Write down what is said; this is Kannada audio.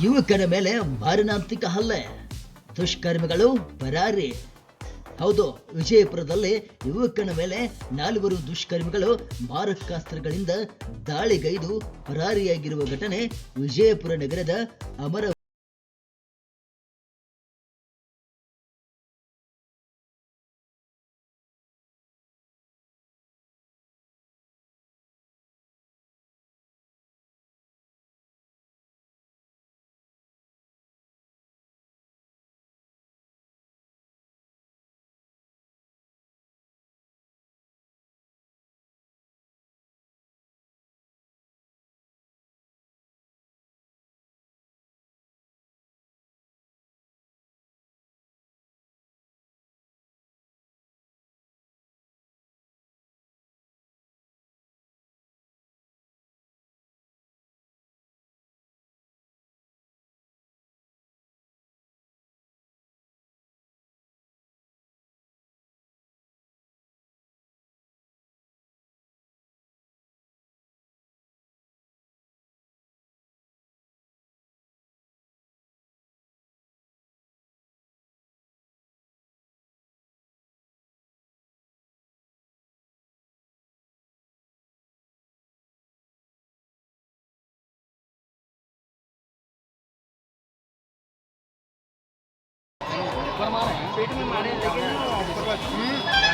ಯುವಕನ ಮೇಲೆ ಮಾರಣಾಂತಿಕ ಹಲ್ಲೆ. ದುಷ್ಕರ್ಮಿಗಳು ಪರಾರಿ. ಹೌದು, ವಿಜಯಪುರದಲ್ಲಿ ಯುವಕನ ಮೇಲೆ ನಾಲ್ವರು ದುಷ್ಕರ್ಮಿಗಳು ಮಾರಕಾಸ್ತ್ರಗಳಿಂದ ದಾಳಿಗೈದು ಪರಾರಿಯಾಗಿರುವ ಘಟನೆ ವಿಜಯಪುರ ನಗರದ ಅಮರ पेट में मारे लेकिन